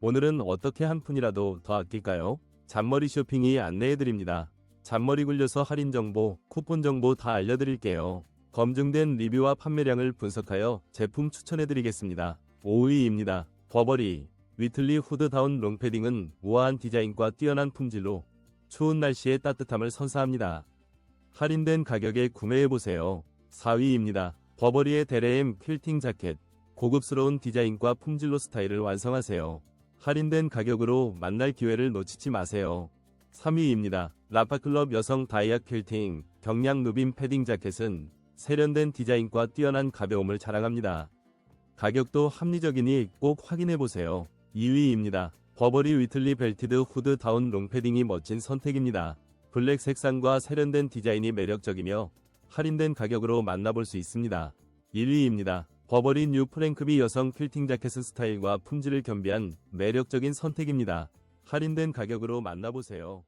오늘은 어떻게 한 푼이라도 더 아낄까요? 잔머리 쇼핑이 안내해드립니다. 잔머리 굴려서 할인 정보, 쿠폰 정보 다 알려드릴게요. 검증된 리뷰와 판매량을 분석하여 제품 추천해드리겠습니다. 5위입니다. 버버리 위틀리 후드다운 롱패딩은 우아한 디자인과 뛰어난 품질로 추운 날씨의 따뜻함을 선사합니다. 할인된 가격에 구매해보세요. 4위입니다. 버버리의 데레엠 퀼팅 자켓 고급스러운 디자인과 품질로 스타일을 완성하세요. 할인된 가격으로 만날 기회를 놓치지 마세요. 3위입니다. 라파클럽 여성 다이아 퀼팅 경량 누빔 패딩 자켓은 세련된 디자인과 뛰어난 가벼움을 자랑합니다. 가격도 합리적이니 꼭 확인해보세요. 2위입니다. 버버리 위틀리 벨티드 후드 다운 롱패딩이 멋진 선택입니다. 블랙 색상과 세련된 디자인이 매력적이며 할인된 가격으로 만나볼 수 있습니다. 1위입니다. 버버리 뉴 프랭크비 여성 퀼팅 자켓은 스타일과 품질을 겸비한 매력적인 선택입니다. 할인된 가격으로 만나보세요.